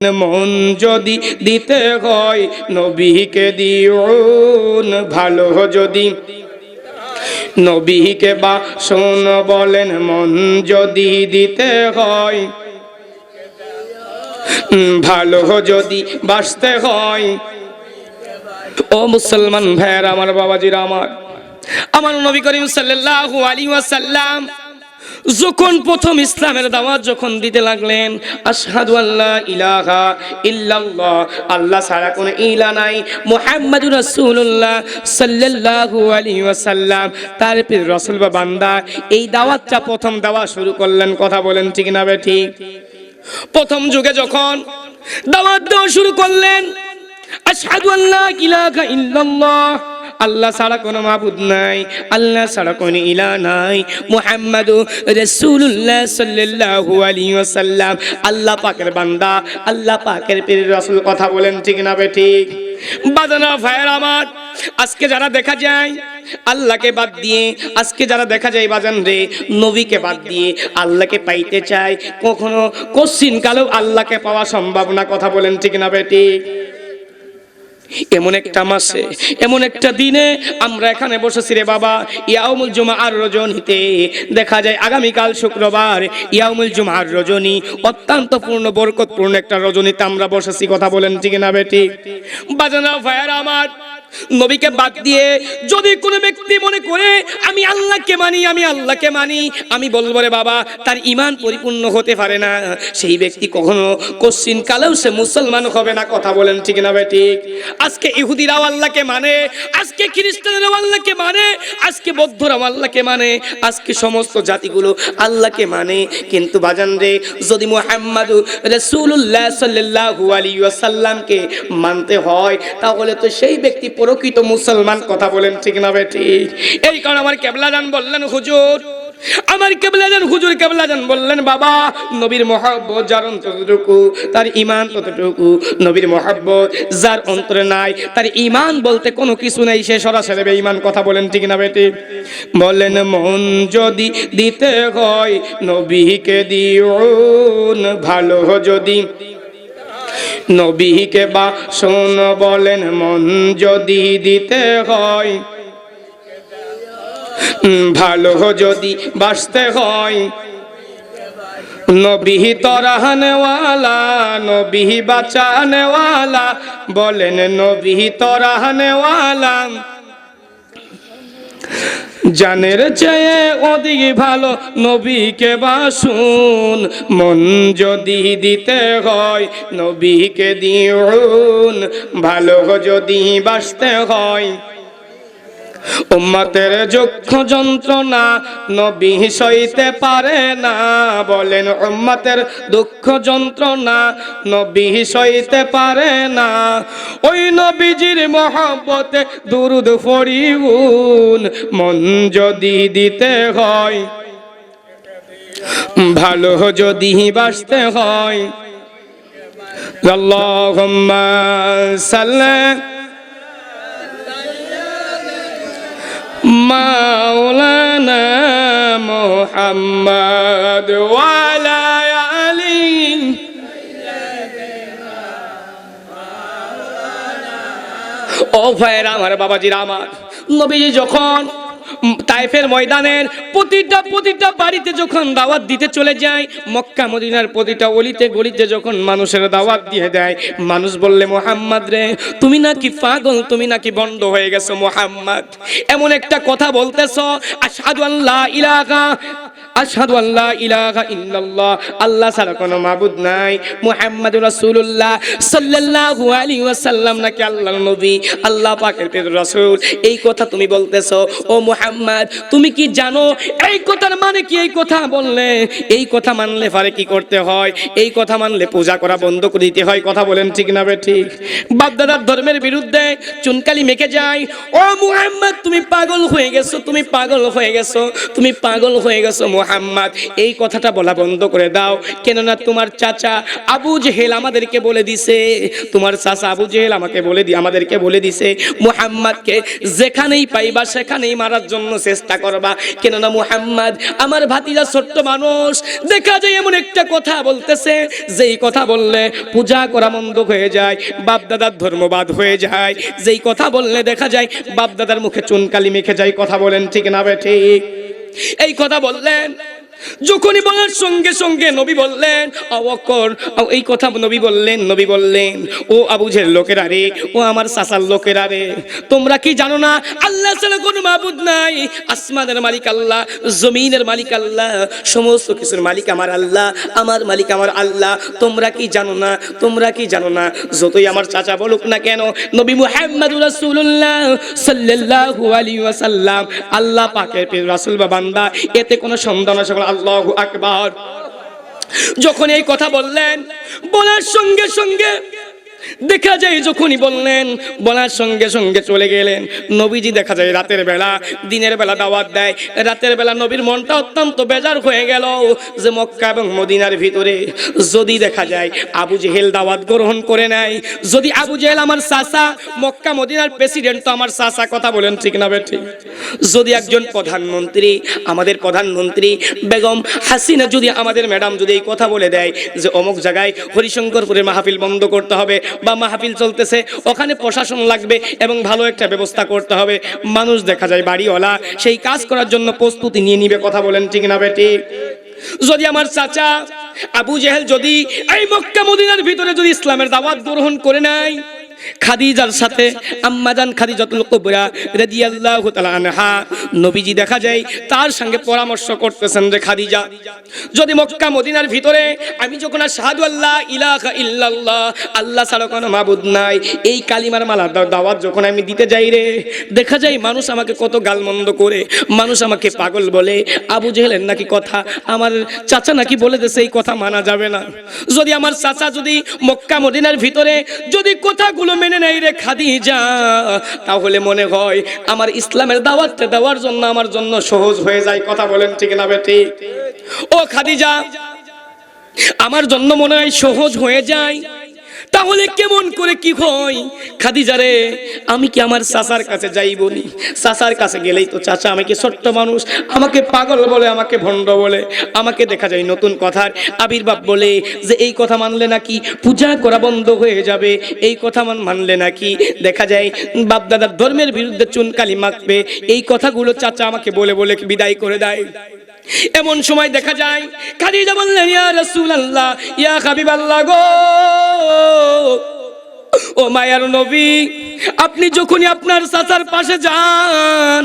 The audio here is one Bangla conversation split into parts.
মন যদি দিতে হয়, নবীকে দিউন। ভালো যদি নবীকে বা শোন বলেন, মন যদি দিতে হয় ভালো যদি বাঁচতে হয়। ও মুসলমান ভাইয়ের, আমার বাবাজিরা, আমার আমার নবী করিম সাল্লাল্লাহু আলাইহি ওয়াসাল্লাম যখন প্রথম ইসলামের দাওয়াত যখন দিতে লাগলেন, আশহাদু আল্লাহ ইলাহা ইল্লাল্লাহ, আল্লাহ ছাড়া কোনো ইলা নাই। মুহাম্মাদুর রাসূলুল্লাহ সাল্লাল্লাহু আলাইহি ওয়াসাল্লাম, তার পীর রাসূল বা বান্দা, এই দাওয়াতটা প্রথম দেওয়া শুরু করলেন। কথা বলেন ঠিক না ঠিক? প্রথম যুগে যখন দাওয়াত দেওয়া শুরু করলেন, আশহাদু আল্লাহ ইলাহা ইল্লাল্লাহ আল্লাহ ছাড়া কোনো মাবুদ নাই, আল্লাহ ছাড়া কোনো ইলা নাই। মুহাম্মাদু রাসূলুল্লাহ সাল্লাল্লাহু আলাইহি ওয়াসাল্লাম। আল্লাহ পাকের বান্দা, আল্লাহ পাকের পীর রসুল কথা বলেন ঠিক না বে ঠিক? বাজানা ভাইয়ের আমার, আজকে যারা দেখা যায়, আল্লাহকে বাদ দিয়ে আজকে যারা দেখা যায় বাজান রে, নবীকে বাদ দিয়ে আল্লাহকে পাইতে চায়, কখনো কশ্চিন কালেও আল্লাহকে পাওয়া সম্ভব না, কথা বলেন ঠিক না বেটি এমন একটা মাসে, এমন একটা দিনে আমরা এখানে বসেছি রে বাবা। ইয়াউমুল জুমা আর রজনীতে দেখা যায় আগামীকাল শুক্রবার ইয়াউমুল জুমা আর রজনী, অত্যন্ত পূর্ণ, বরকতপূর্ণ একটা রজনীতে আমরা বসেছি, কথা বলেন ঠিক না বেটি বাজানা ভাইয়ার আমার, নবীকে বাদ দিয়ে যদি কোনো ব্যক্তি মনে করে, আমি আল্লাহকে মানি, আমি আল্লাহকে মানি, আমি বলব রে বাবা, তার ইমান পরিপূর্ণ হতে পারে না। সেই ব্যক্তি কখনো কোশ্চিন কালেও সে মুসলমান হবে না, কথা বলেন ঠিক না ভাই ঠিক? আজকে ইহুদিরাও আল্লাহকে মানে আজকে খ্রিস্টানেরাও আল্লাহকে মানে আজকে বৌদ্ধরাও আল্লাহকে মানে আজকে সমস্ত জাতিগুলো আল্লাহকে মানে। কিন্তু বাজান রে, যদি মুহাম্মাদু রাসূলুল্লাহ সাল্লাল্লাহু আলাইহি ওয়াসাল্লামকে মানতে হয়, তাহলে তো সেই ব্যক্তি প্রকৃত মুসলমান, কথা বলেন ঠিক না ভাই ঠিক? এই কারণে আমার কেবলা জান বললেন, হুজুর আমার কেবলা জান হুজুর কেবলা জান বললেন, বাবা, নবীর মহব্বত যার অন্তরটুকু, তার ইমান ততটুকু নবীর মহব্বত যার অন্তরে নাই, তার ইমান বলতে কোনো কিছু নেই, সে সরাসরি ইমান কথা বলেন, ঠিক না বেটি? বলেন, মন যদি দিতে হয়, নবীকে দিউন, ভালো যদি। নবীকে বা শোন বলেন, মন যদি দিতে হয় ভালো যদি বাঁচতে হয়। নবী তরাহনেওয়ালা, নবী বাঁচানেওয়ালা, বলেন নবী তরাহনেওয়ালা, জানের চেয়ে অধিক ভালো নবীকে বাসুন। মন যদি দিতে হয়, নবীকে দিউন। ভালো যদি বাসতে হয় উম্মতের যক্ষ যন্ত্রণা নবী সইতে পারে না। বলেন, উম্মতের দুঃখ যন্ত্রণা নবী সইতে পারে না। ওই নবীজির মহব্বতে দুরুদ ফরিউন মন যদি দিতে হয়, ভালো যদি বাসতে হয়। আল্লাহুম্মা সাল্লি মাওলানা মোহাম্মদ ওয়ালা আলী। ও ভাইয়েরা আমার বাবাজিরা আমার নবীজি যখন তাইফের ময়দানের প্রতিটা প্রতিটা বাড়িতে যখন দাওয়াত দিতে চলে যায়, মক্কা, মদিনার প্রতিটা অলিতে গলিতে যখন মানুষের দাওয়াত দিয়ে দেয়, মানুষ বললে, মোহাম্মদ রে, তুমি নাকি পাগল, তুমি নাকি বন্ধ হয়ে গেছো, মোহাম্মদ। এমন একটা কথা বলতেছ, আশহাদু আল্লাহ ইলাহা আশহাদু আল্লাহ ইলাহা ইল্লাল্লাহ, আল্লাহ ছাড়া কোনো মাবুদ নাই। মুহাম্মাদুর রাসূলুল্লাহ সাল্লাল্লাহু আলাইহি ওয়াসাল্লাম নাকি আল্লাহর নবী, আল্লাহ পাকের প্রিয় রাসূল। এই কথা তুমি বলতেছো, ও মুহাম্মদ, তুমি কি জানো এই কথার মানে কি? এই কথা বললে, এই কথা মানলে পারে কি করতে হয়? এই কথা মানলে পূজা করা বন্ধ করে দিতে হয়। কথা বলেন ঠিক না ঠিক? বাপদাদার ধর্মের বিরুদ্ধে চুনকালি মেখে যায়। ও মুহাম্মদ, তুমি পাগল হয়ে গেছো, তুমি পাগল হয়ে গেছো, তুমি পাগল হয়ে গেছো মুহাম্মদ, এই কথাটা বলা বন্ধ করে দাও। কেননা তোমার চাচা আবু জেহেল আমাদেরকে বলে দিছে। তোমার চাচা আবু জেহেল আমাকে বলে দি আমাদেরকে বলে দিছে, মুহাম্মাদকে যেখানেই পাইবা, সেখানেই মারার জন্য চেষ্টা করবা। কেননা মুহাম্মদ আমার ভাতিজা ছোট্ট মানুষ। দেখা যায় এমন একটা কথা বলতেছে, যেই কথা বললে পূজা করা মন্দ হয়ে যায়, বাপদাদার ধর্মবাদ হয়ে যায়। যেই কথা বললে দেখা যায় বাপদাদার মুখে চুনকালি মেখে যায়, কথা বলেন ঠিক না বে ঠিক? এই কথা বললেন। যখনই বলার সঙ্গে সঙ্গে নবী বললেন অবকর এই কথা নবী বললেন নবী বললেন, ও আবুঝের লোকেরা রে, ও আমার সাসার লোকেরা রে, তোমরা কি জানো না, আল্লাহ কোনো মাবুদ নাই, আসমানের মালিক আল্লাহ, জমিনের মালিক আল্লাহ, সমস্ত কিছুর মালিক আমার আল্লাহ, আমার মালিক আমার আল্লাহ, তোমরা কি জানো না, তোমরা কি জানো না, যতই আমার চাচা বলুক না কেন, নবী মুহাম্মদ রাসূলুল্লাহ সাল্লাল্লাহু আলাইহি ওয়াসাল্লাম, আল্লাহ পাকের রাসূল বা বান্দা, এতে কোনো সন্দেহ না আল্লাহু আকবার। যখন এই কথা বললেন বলার সঙ্গে সঙ্গে দেখা যায় যখনই বললেন, বলার সঙ্গে সঙ্গে চলে গেলেন। নবীজি দেখা যায় রাতের বেলা, দিনের বেলা দাওয়াত দেয়। রাতের বেলা নবীর মনটা অত্যন্ত বেজার হয়ে গেল যে মক্কা এবং মদিনার ভিতরে যদি দেখা যায় আবু জেহেল দাওয়াত গ্রহণ করে নেয়। যদি আবু জেহেল আমার চাচা, মক্কা, মদিনার প্রেসিডেন্ট তো আমার চাচা কথা বলেন ঠিক না বেঠি? যদি একজন প্রধানমন্ত্রী, আমাদের প্রধানমন্ত্রী বেগম হাসিনা যদি আমাদের ম্যাডাম যদি এই কথা বলে দেয় যে অমুক জায়গায় হরিশঙ্করপুরের মাহফিল বন্ধ করতে হবে বা মাহফিল চলতেছে, ওখানে প্রশাসন লাগবে এবং ভালো একটা ব্যবস্থা করতে হবে। মানুষ দেখা যায় বাড়িওয়ালা, সেই কাজ করার জন্য প্রস্তুতি নিয়ে নিবে, কথা বলেন ঠিক না বেটি? যদি আমার চাচা আবু জেহেল যদি এই মক্কা মদিনার ভিতরে যদি ইসলামের দাওয়াত গ্রহণ করে নেয় খাদিজার সাথে আম্মাজান খাদিজাতুল কুবরা রাদিয়াল্লাহু তাআলা আনহা। নবীজি দেখা যায়, তার সঙ্গে পরামর্শ করতেছেন যে, খাদিজা, যদি মক্কা, মদিনার ভিতরে আমি যখন আশহাদু আল্লাহ ইলাহা ইল্লাল্লাহ, আল্লাহ ছাড়া কোনো মাবুদ নাই, এই কালিমার মালা দাওয়াত যখন আমি দিতে যাই রে, দেখা যায় মানুষ আমাকে কত গালমন্দ করে, মানুষ আমাকে পাগল বলে, আবু জেহেলের নাকি কথা, আমার চাচা নাকি বলে দেছে এই কথা মানা যাবে না। যদি আমার চাচা যদি মক্কা, মদিনার ভিতরে যদি কথাগুলো মেনে নেই রে খাদি যা তাহলে মনে হয় আমার ইসলামের দাওয়াতটা দেওয়ার জন্য আমার জন্য সহজ হয়ে যায়, কথা বলেন ঠিক না বেটি ও খাদি যা আমার জন্য মনে হয় সহজ হয়ে যায়। তাহলে কেমন করে কি হয়? খাদিজারে, আমি কি আমার চাচার কাছে যাই বলি চাচার কাছে গেলেই তো চাচা আমাকে ছোট্ট মানুষ, আমাকে পাগল বলে, আমাকে ভণ্ড বলে, আমাকে দেখা যায় নতুন কথার আবির্ভাব বলে যে এই কথা মানলে নাকি পূজা করা বন্ধ হয়ে যাবে, এই কথা মান মানলে নাকি দেখা যায় বাপদাদার ধর্মের বিরুদ্ধে চুনকালি মাখবে, এই কথাগুলো চাচা আমাকে বলে বলে বিদায় করে দেয়। এমন সময় দেখা যায়, খাদিজা বললেন ইয়া রাসূলুল্লাহ, ইয়া হাবিবাল্লাহ গো। ও মায়ার নবী, আপনি যখনই আপনার চাচার পাশে যান,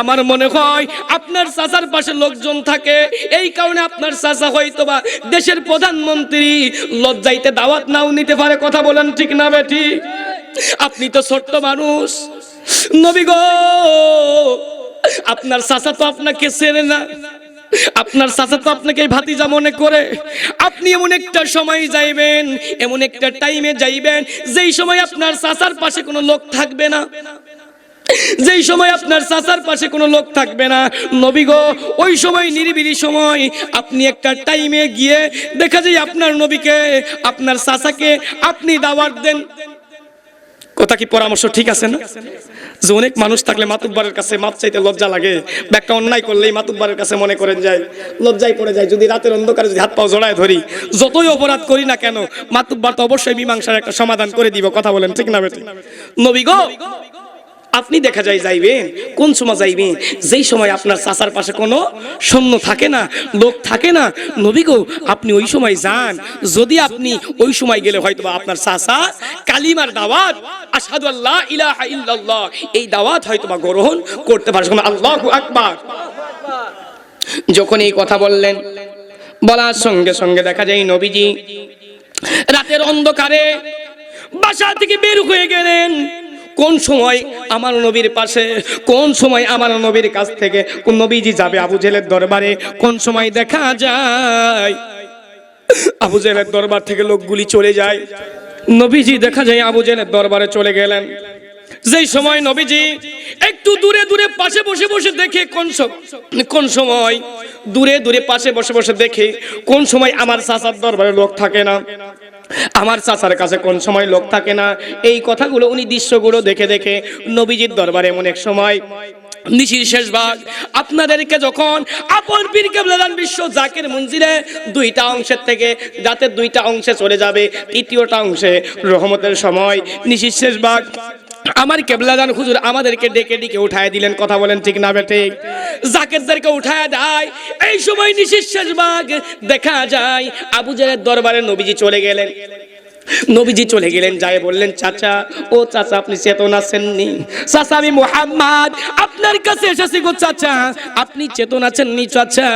আমার মনে হয় আপনার চাচার পাশে লোকজন থাকে। এই কারণে আপনার চাচা হয়তো বা দেশের প্রধানমন্ত্রী। লজ্জাইতে দাওয়াত নাও নিতে পারে, কথা বলেন ঠিক না বেটি আপনি তো ছোট্ট মানুষ, নবী গো, আপনার চাচা তো আপনাকে চেনে না। আপনার চাচা তো আপনাকে ভাতিজা মনে করে। আপনি এমন একটা সময় যাইবেন, এমন একটা টাইমে যাইবেন, যেই সময় আপনার চাচার পাশে কোনো লোক থাকবে না। যেই সময় আপনার চাচার পাশে কোনো লোক থাকবে না। নবী গো, ওই সময়, নিরিবিলি সময়, আপনি একটা টাইমে গিয়ে দেখা যায় আপনার নবীকে, আপনার চাচাকে আপনি দাওয়াত দেন। কথা কি পরামর্শ ঠিক আছে না? যে অনেক মানুষ থাকলে মাতুব্বারের কাছে মাপ চাইতে লজ্জা লাগে। ব্যাগটা অন্যায় করলেই মাতুব্বারের কাছে মনে করেন যায়। লজ্জায় পড়ে যায়। যদি রাতের অন্ধকারে যদি হাত পাও জড়ায় ধরি, যতই অপরাধ করি না কেন, মাতুব্বার তো অবশ্যই মীমাংসার একটা সমাধান করে দিব। কথা বলেন ঠিক না বেটি? নবী গো! আপনি দেখা যায় যাইবেন, কোন সময় যাইবেন, যেই সময় আপনার চাচার পাশে কোনো সৈন্য থাকে না, লোক থাকে না, নবী গো, আপনি ওই সময় যান। যদি আপনি ওই সময় গেলে হয়তো আপনার চাচা কালিমার দাওয়াত আসাদু আল্লাহ ইলাহা ইল্লাল্লাহ, এই দাওয়াত হয়তো বা গ্রহণ করতে পারছে আল্লাহু আকবার। যখন এই কথা বললেন, বলার সঙ্গে সঙ্গে দেখা যায় নবীজি রাতের অন্ধকারে বাসা থেকে বের হয়ে গেলেন। কোন সময় আমার নবীর পাশে, কোন সময় আমার নবীর কাছ থেকে কোন নবীজি যাবে আবু জেলের দরবারে, কোন সময় দেখা যায়, আবু জেলের দরবার থেকে লোকগুলি চলে যায়। নবীজি দেখা যায় আবু জেলের দরবারে চলে গেলেন। যেই সময় নবীজি একটু দূরে দূরে পাশে বসে বসে দেখে কোন কোন সময় দূরে দূরে পাশে বসে বসে দেখে কোন সময় আমার চাচার দরবারে লোক থাকে না। আমার চাচার কাছে কোন সময় লোক থাকে না? এই কথাগুলো উনি দৃশ্যগুলো দেখে দেখে নবীজির দরবারে এমন এক সময়, নিশির শেষ ভাগ, আপনাদেরকে যখন আপন পীর কেবলাদান বিশ্ব জাকের মঞ্জিরে দুইটা অংশের থেকে যাতে দুইটা অংশে চলে যাবে, তৃতীয়টা অংশে রহমতের সময়, নিশির শেষ ভাগ। আমার কেবলাদান হুজুর আমাদেরকে ডেকে ডেকে উঠায় দিলেন, কথা বলেন ঠিক না বেটে জাকেরদেরকে উঠায় দেয়, এই সময় নিশির শেষ ভাগ দেখা যায়, আবু জাহের দরবারে নবীজি চলে গেলেন। নবীজি চলে গেলেন, যায় বললেন, চাচা, ও চাচা, আপনি চেতন আছেননি চাচা, আমি মোহাম্মদ, আপনার কাছে এসেছি গো চাচা, আপনি চেতন আছেননি চাচা।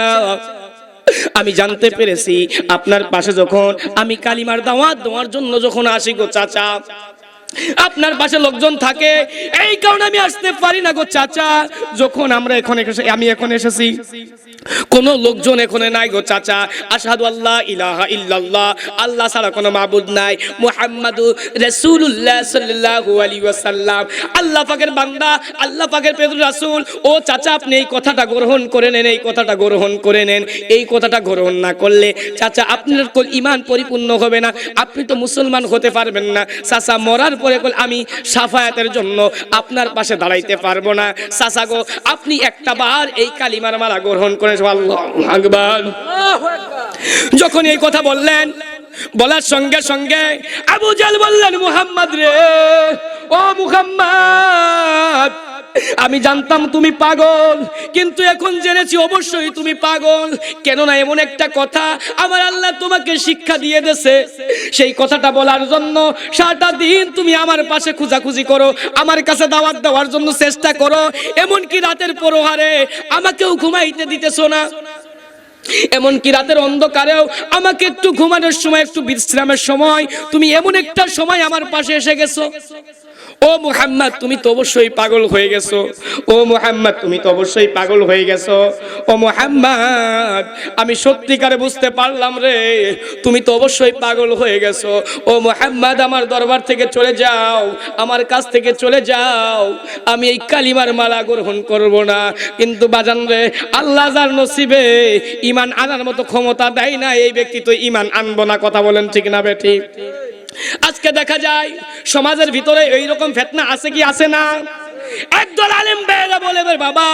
আমি জানতে পেরেছি, আপনার পাশে যখন আমি কালিমার দাওয়াত দেওয়ার জন্য যখন আসি গো চাচা আপনার পাশে লোকজন থাকে। এই কারণে আমি আসতে পারি না গো চাচা। যখন আমরা এখন আমি এখন এসেছি, কোন লোকজন এখানে নাই গো চাচা। আসাদু আল্লাহ ইলাহা ইল্লাল্লাহ। আল্লাহ ছাড়া কোনো মাবুদ নাই। মুহাম্মাদু রাসূলুল্লাহ সাল্লাল্লাহু আলাইহি ওয়াসাল্লাম। আল্লাহ পাকের বান্দা, আল্লাহ পাকের প্রিয় রাসূল। ও চাচা, আপনি এই কথাটা গ্রহণ করে নেন, এই কথাটা গ্রহণ করে নেন। এই কথাটা গ্রহণ না করলে চাচা, আপনার ঈমান পরিপূর্ণ হবে না। আপনি তো মুসলমান হতে পারবেন না। চাচা, মরার পরে বলে, আমি সাফায়াতের জন্য আপনার পাশে দাঁড়াইতে পারব না। চাচা গো, আপনি একটা বার এই কালিমার মালা গ্রহণ করে যখন এই কথা বললেন, বলার সঙ্গে সঙ্গে আবু জাল বললেন, মুহাম্মদ রে, ও মুহাম্মদ আমি জানতাম তুমি পাগল, কিন্তু এখন জেনেছি অবশ্যই তুমি পাগল। কেননা এমন একটা কথা আমার আল্লাহ তোমাকে শিক্ষা দিয়ে দেছে সেই কথাটা বলার জন্য সারাটা দিন তুমি আমার পাশে খুঁজাখুঁজি করো, আমার কাছে দাওয়াত দেওয়ার জন্য চেষ্টা করো। এমনকি রাতের পরোহারে আমাকেও ঘুমাইতে দিতেছো না। এমনকি রাতের অন্ধকারেও আমাকে একটু ঘুমানোর সময়, একটু বিশ্রামের সময়, তুমি এমন একটা সময় আমার পাশে এসে গেছো। ও মুহাম্মদ, তুমি তো অবশ্যই পাগল হয়ে গেছো। ও মুহাম্মদ, তুমি তো অবশ্যই পাগল হয়ে গেছো। ও মুহাম্মদ, আমি সত্যিকারে বুঝতে পারলাম রে, তুমি তো অবশ্যই পাগল হয়ে গেছো। ও মুহাম্মদ, আমার দরবার থেকে চলে যাও, আমার কাছ থেকে চলে যাও। আমি এই কালিমার মালা গ্রহণ করব না। কিন্তু বাজান রে, আল্লাহ যার নসিবে ইমান আনার মতো ক্ষমতা দেয় না, এই ব্যক্তি তো ইমান আনব না, কথা বলেন ঠিক না বেঠিক আজকে দেখা যায় সমাজের ভিতরে এই রকম ফেতনা আছে কি আছে না? একদল আলেম বেয়েরা বলে বাবা,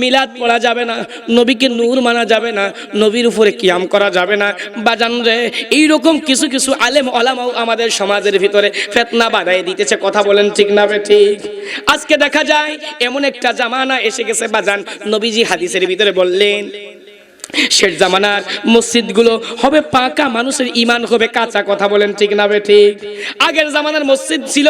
মিলাদ পড়া যাবে না, নবীকে নূর মানা যাবে না, নবীর উপরে কিয়াম করা যাবে না। বাজান রে, এইরকম কিছু কিছু আলেম ওলামাও আমাদের সমাজের ভিতরে ফেতনা বাড়াই দিতেছে, কথা বলেন ঠিক না ঠিক? আজকে দেখা যায় এমন একটা জামানা এসে গেছে, বাজান, নবীজি হাদিসের ভিতরে বললেন শেষ জামানার মসজিদগুলো হবে পাকা, মানুষের ইমান হবে কাঁচা, কথা বলেন ঠিক না বে ঠিক? আগের জামানার মসজিদ ছিল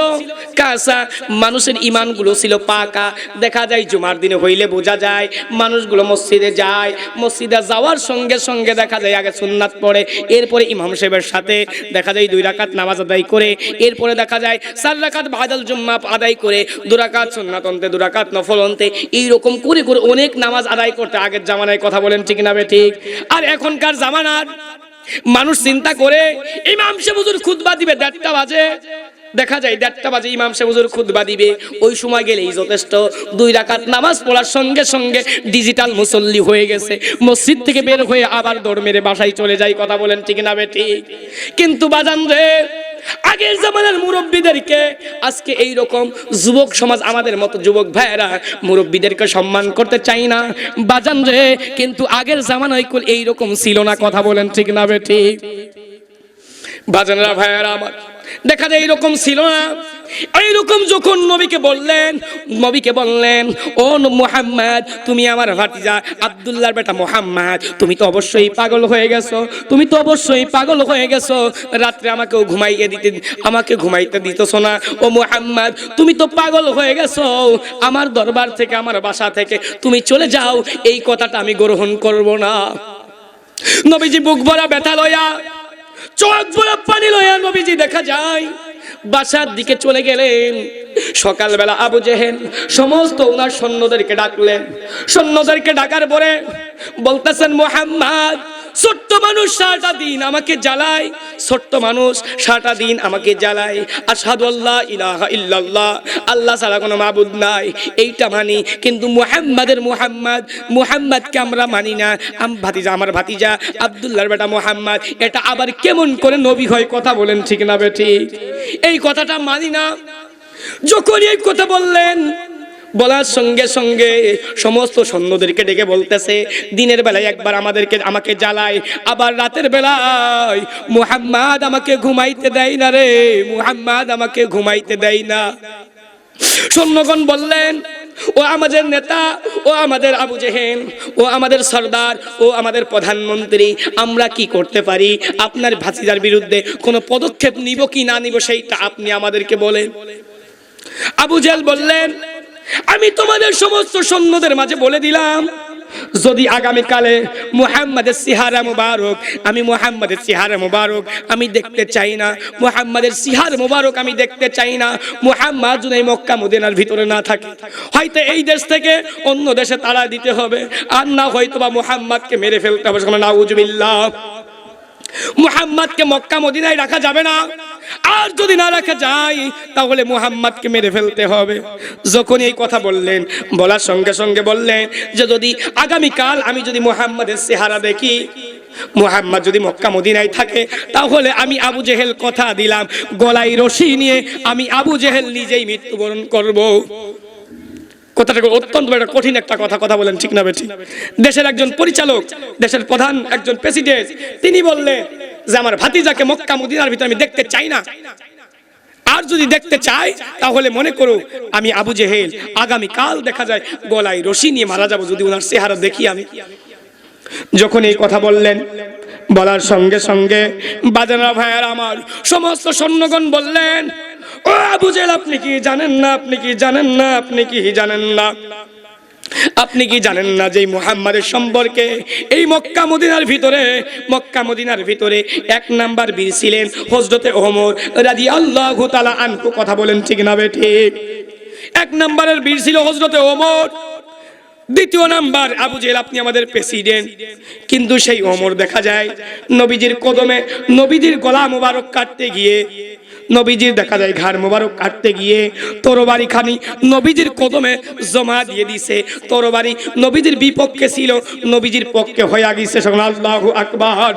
কাঁচা, মানুষের ইমানগুলো ছিল পাকা। দেখা যায় জুমার দিনে হইলে বোঝা যায়, মানুষগুলো মসজিদে যায়, মসজিদে যাওয়ার সঙ্গে সঙ্গে দেখা যায় আগে সুন্নাত পড়ে, এরপরে ইমাম সাহেবের সাথে দেখা যায় দুই রাকাত নামাজ আদায় করে, এরপরে দেখা যায় চার রাকাত বাদাল জুম্মা আদায় করে দুরাকাত সুন্নাত অন্তে দুরাকাত নফল অন্তে, এইরকম করে করে অনেক নামাজ আদায় করতে আগের জামানায়, কথা বলেন ঠিক না বে ঠিক। আর এখনকার জামানার মানুষ চিন্তা করে, ইমাম সাহেব হুজুর খুতবা দিবে, দেড়টা বাজে। দেখা যায় দেড়টা বাজে, ইমাম সাহেব হুজুর খুতবা দিবে। ওই সময় গেলেই যথেষ্ট। দুই রাকাত নামাজ পড়ার সঙ্গে সঙ্গে ডিজিটাল মুসল্লি হয়ে গেছে। মসজিদ থেকে বের হয়ে আবার দৌড় মেরে বাসায় চলে যায়। কথা বলেন ঠিক না বে ঠিক। কিন্তু বাজান রে আগের জামানার মুরব্বীদেরকে আজকে এই রকম যুবক সমাজ আমাদের মতো যুবক ভাইয়েরা মুরব্বীদেরকে সম্মান করতে চাই না। বাজান রে, কিন্তু আগের জামানায় কুল এই রকম ছিল না, কথা বলেন ঠিক না বে ঠিক? বাজানরা ভাইয়েরা আমার দেখা যায় এইরকম ছিল না। এইরকম যখন নবীকে বললেন নবীকে বললেন, ও মোহাম্মদ, তুমি আমার ভাতিজা আব্দুল্লাহর বেটা মোহাম্মদ, তুমি তো অবশ্যই পাগল হয়ে গেছো, তুমি তো অবশ্যই পাগল হয়ে গেছো। রাত্রে আমাকেও ঘুমাইয়ে দিতে, আমাকে ঘুমাইতে দিতেছো না। ও মোহাম্মদ, তুমি তো পাগল হয়ে গেছো। আমার দরবার থেকে, আমার বাসা থেকে তুমি চলে যাও। এই কথাটা আমি গ্রহণ করব না। নবীজি বুক ভরা ব্যথা লয়া চোখ ভরা পানি লয়ান নবীজি দেখা যায়। বাসার দিকে চলে গেলেন। সকালবেলা আবু জেহেল সমস্ত ওনার সৈন্যদেরকে ডাকলেন। সৈন্যদেরকে ডাকার পরে বলতেছেন, মোহাম্মদ, ছোট্ট মানুষ সারাটা দিন আমাকে জ্বালায়। ছোট্ট মানুষ সারাটা দিন আমাকে জ্বালায়। আসাদু আল্লাহ ইলাহা ইল্লাল্লাহ, আল্লাহ ছাড়া কোনো মাবুদ নাই। এইটা মানি, কিন্তু মুহাম্মাদের মুহাম্মদ, মুহাম্মাদকে আমরা মানি না। আম ভাতিজা, আমার ভাতিজা আবদুল্লাহর বেটা মুহাম্মদ, এটা আবার কেমন করে নবী হয় কথা বলেন ঠিক না বেটি এই কথাটা মানি না। যখন এই কথা বললেন, বলার সঙ্গে সঙ্গে সমস্ত সৈন্যদেরকে ডেকে বলতেছে, দিনের বেলায় একবার আমাদেরকে, আমাকে জ্বালায়, আবার রাতের বেলায়, মুহাম্মাদ আমাকে ঘুমাইতে দেয় না রে, মুহাম্মাদ আমাকে ঘুমাইতে দেয় না। সৈন্যগণ বললেন ও আমাদের নেতা, ও আমাদের আবু জেহেন ও আমাদের সর্দার, ও আমাদের প্রধানমন্ত্রী, আমরা কি করতে পারি? আপনার ভাতিদার বিরুদ্ধে কোনো পদক্ষেপ নিব কি না নিব সেইটা আপনি আমাদেরকে বলেন। আবু জেল বললেন, আমি তোমাদের সমস্ত সৈন্যদের মাঝে বলে দিলাম যদি আগামীকালে মুহাম্মাদের সিহারা মুবারক, আমি মুহাম্মাদের সিহারা মুবারক আমি দেখতে চাই না। মুহাম্মাদের সিহার মুবারক আমি দেখতে চাই না। মুহাম্মদ যদি মক্কা মদিনার ভিতরে না থাকে। হয়তো এই দেশ থেকে অন্য দেশে তাড়া দিতে হবে। আর না হয়তো বা মুহাম্মাদকে মেরে ফেলতে হবে। নাউজুবিল্লাহ। মুহাম্মাদকে মক্কা মদিনায় রাখা যাবে না। আর যদি না রাখা যায়, তাহলে মুহাম্মাদকে মেরে ফেলতে হবে। যখন এই কথা বললেন, বলার সঙ্গে সঙ্গে বললেন যে যদি আগামীকাল আমি যদি মুহাম্মাদের চেহারা দেখি, মুহাম্মদ যদি মক্কা মদিনায় থাকে, তাহলে আমি আবু জেহেল কথা দিলাম, গলায় রশি নিয়ে আমি আবু জেহেল নিজেই মৃত্যুবরণ করব। কথাটা অত্যন্ত একটা কঠিন একটা কথা কথা বলেন ঠিক না বেঠি। দেশের একজন পরিচালক, দেশের প্রধান, একজন প্রেসিডেন্ট, তিনি বললেন যে আমার ভাতিজাকে মক্কা মদিনার ভিতরে আমি দেখতে চাই না। আর যদি দেখতে চাই, তাহলে মনে করো আমি আবু জেহেল। আগামী কাল দেখা যায় গলায় রশি নিয়ে মারা যাব যদি ওনার চেহারা দেখি আমি। যখন এই কথা বললেন, বলার সঙ্গে সঙ্গে বাজারা ভাইয়ার আমার সমস্ত সৈন্যগণ বললেন, ও আবু জেল আপনি কি জানেন না? আপনি কি জানেন না? আপনি কি জানেন না? আপনি কি জানেন না যে মুহাম্মাদের সম্পর্কে? এই মক্কা মদিনার ভিতরে, মক্কা মদিনার ভিতরে এক নাম্বার বীর ছিলেন হজরতে ওমর রাজি আল্লাহ তালা আনকু কথা বলেন ঠিক না ঠিক? এক নাম্বারের বীর ছিল হজরতে ওমর। দ্বিতীয় নাম্বার আবু জেল আপনি আমাদের প্রেসিডেন্ট। কিন্তু সেই ওমর দেখা যায় নবীজির কদমে, নবীজির গলা মোবারক কাটতে গিয়ে নবীজির দেখা যায়, ঘাড় মোবারক কাটতে গিয়ে তরবারি খানি নবীজির কদমে জমা দিয়ে দিছে। তরবারি নবীজির বিপক্ষে ছিল, নবীজির পক্ষে হয়ে গেছে সকল আল্লাহু আকবার।